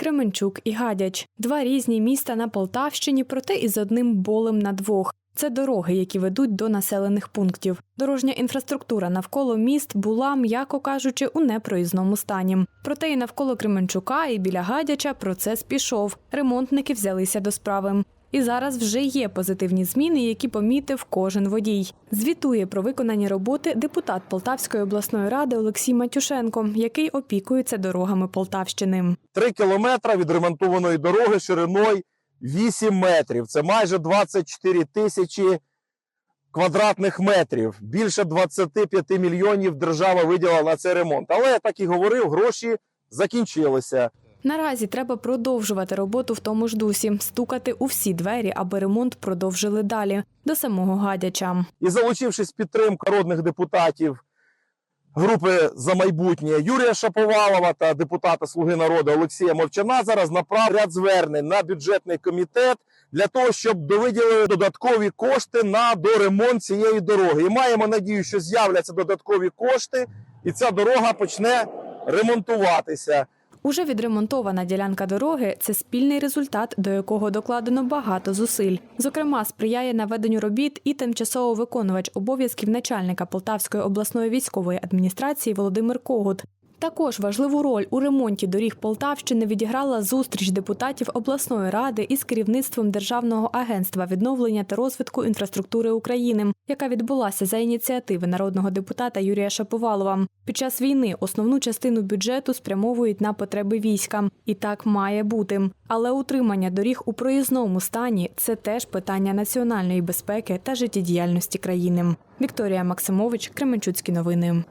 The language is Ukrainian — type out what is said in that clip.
Кременчук і Гадяч два різні міста на Полтавщині, проте із одним болем на двох. Це дороги, які ведуть до населених пунктів. Дорожня інфраструктура навколо міст була, м'яко кажучи, у непроїзному стані. Проте і навколо Кременчука, і біля Гадяча процес пішов. Ремонтники взялися до справи. І зараз вже є позитивні зміни, які помітив кожен водій. Звітує про виконані роботи депутат Полтавської обласної ради Олексій Матюшенко, який опікується дорогами Полтавщини. 3 кілометри відремонтованої дороги шириною 8 метрів. Це майже 24 тисячі квадратних метрів. Більше 25 мільйонів держава виділила на цей ремонт. Але я так і говорив, гроші закінчилися. Наразі треба продовжувати роботу в тому ж дусі, стукати у всі двері, аби ремонт продовжили далі до самого гадяча. І залучившись підтримку народних депутатів групи за майбутнє Юрія Шаповалова та депутата Слуги народу Олексія Мовчана, зараз направ ряд звернень на бюджетний комітет для того, щоб довиділили додаткові кошти на доремонт цієї дороги. І маємо надію, що з'являться додаткові кошти, і ця дорога почне ремонтуватися. Уже відремонтована ділянка дороги це спільний результат, до якого докладено багато зусиль. Зокрема, сприяє наведенню робіт і тимчасово виконувач обов'язків начальника Полтавської обласної військової адміністрації Володимир Когут. Також важливу роль у ремонті доріг Полтавщини відіграла зустріч депутатів обласної ради із керівництвом Державного агентства відновлення та розвитку інфраструктури України, яка відбулася за ініціативи народного депутата Юрія Шаповалова. Під час війни основну частину бюджету спрямовують на потреби війська, і так має бути. Але утримання доріг у проїзному стані це теж питання національної безпеки та життєдіяльності країни. Вікторія Максимович, Кременчуцькі новини.